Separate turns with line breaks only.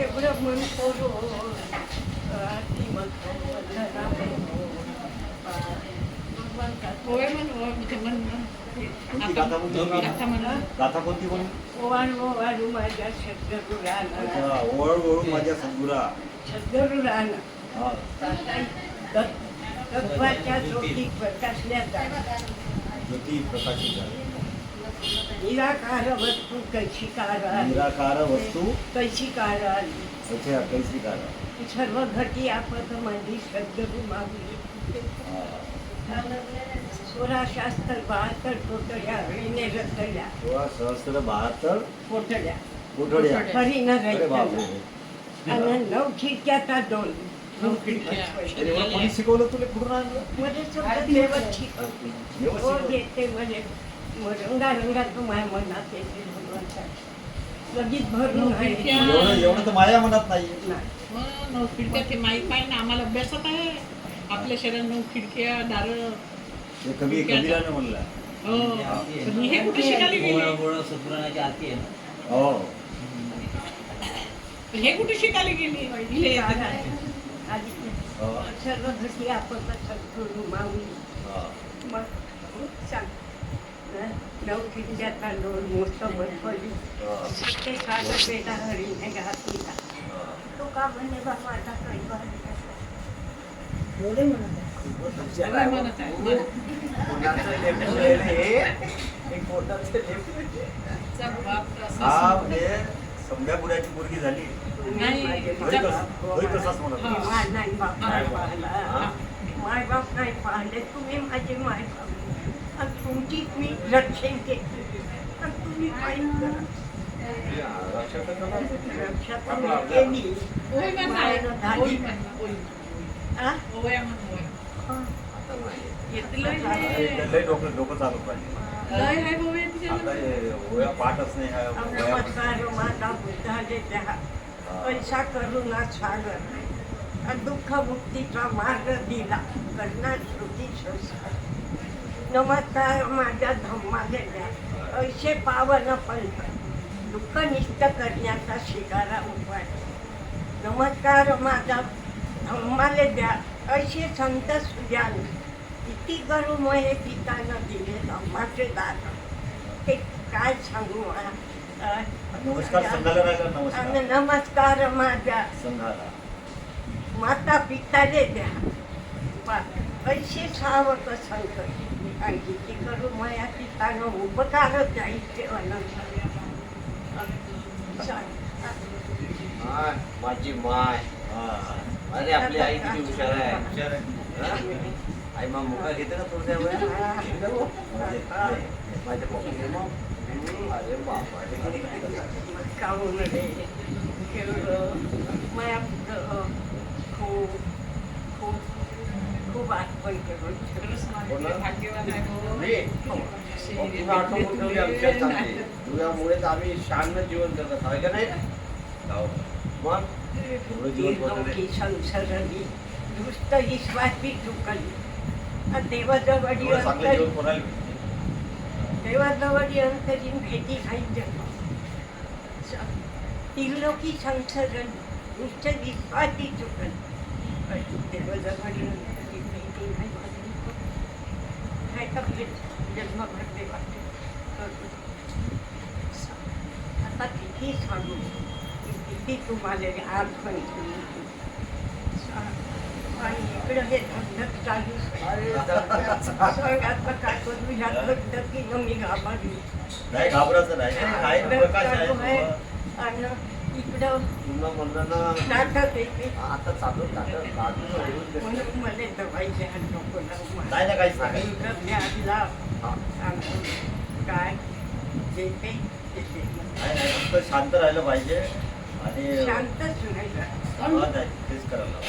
वंदना म्हणतो. भगवंता
होय म्हण होय म्हणजे म्हण आता म्हणलं
गाथा कोणती कोणी
ओवाळू ओवाळू माझ्या
अच्छा ओळ ओळू माझ्या संगुरा
सद्गुरुरानं
हा
तत्वाच्या ज्योती प्रकाशल्या
ज्योती प्रकाशित
निराकार वस्तू कैशी कार
निराकार वस्तू।
कैशी कार
अच्छा कैसी कार
सर्व घटी आपत माझी सद्गुरु मागली सोळा शास्त्र बहात्तर कोटड्या हरीने रचल्या
सोळा सहस्त्र बहात्तर
कोटड्या
कोठड्या
हरीनं
अरे बापरे
रचल्या आणि नऊ खिडक्याचा दोन
कोणी शिकवलं. तुला कुठून आणलं
मध्ये शिकवते म्हणजे रंगा रंगा तुम्हाला मनात येते भगवंता लगेच भरून आहे
खिडक्या.
एवढं एवढं तर माझ्या मनात नाही.
नाही.
मग नऊ खिडक्या ते माहीत आहे ना आम्हाला अभ्यासात आहे. आपल्या शरीरात नऊ खिडक्या दार
ते कवी म्हणलं.
हो. पण हे कुठे शिकायला गेले?
गोळ सद्गुणाची आरती आहे ना.
हो.
हे कुठे शिकायला गेली? इले येतं का?
आधी
हो.
सर्व घटी आपण सद्गुरु माऊली
हा.
मग सांग. खिडक्याचा दोन मोठं
हा.
ते साधं पेटा हरीने घातलीला
हा.
तो का म्हणे बा माझा कैवार
सगळं म्हणत आहे म्हणत. चा बाप असा
म्हणजे समजापुराची मुलगी झाली तसाच म्हणत.
माय बाप नाही. पाहिला तुम्ही माझे माय बाप तुमची मी रक्षण केली तर तुम्ही काही करा रक्षा केली हा? हा.
लय डोकं डोकं चालू पाहिजे आता हे होया पाठच नाही हा होया
नमस्कार माझा बुद्धाले द्या पैसा करुणा सागर दुःख मुक्तीचा मार्ग दिला करणार श्रुती संस्कार नमस्कार माझ्या धम्माले द्या ऐसे पावन पंथ दुःख निष्ठ करण्याचा शिकारा उपाय. नमस्कार माझा धम्माले द्या. ऐसे संत सुजान. किती गरुमय पितानं दिले धम्माचे दान. ते काय सांगू? अं,
नमस्कार संघाला राहिला
आणि
नमस्कार
नमस्कार माझ्या
संघाला
माता पिताले द्या पा- ऐसे सावक संकट आणि किती करू मया पितानं उपकार जायचे अनंत
हाय, माझी माय
हा.
अरे आपली आई किती हुशार आहे
हुशार आहे.
हा? आई मग मुका घेते का थोडसा वेळ
माझे-
माझ्या पप्पा मग अरे बापा तुझ्यामुळेच आम्ही शान जीवन जगत आहे का नाही
गाव.
मग
एवढं जीवन बनवलंय.
की संसरली दुष्ट विश्वासी चुकली आणि देवाजवळी? देवाजवळी अंतरीन भेटी नाही तिलोकी संसरण दुष्ट विश्वासी चुकल देवाजवळी अंतरीन भेटी नाही माझी. भेट जन्मभर देवाचे करू. आता किती सांगू की किती तुम्हाला आठवण केली. आणि इकडं हे धगधग चालू स्वर्गातलं काय करू ह्या धगधगीनं मी घाबरली
नाही घाबरायचं नाही.
आणि
आता चालू
ना.
काय?
फक्त शांत राहिलं पाहिजे. आणि तेच करायला.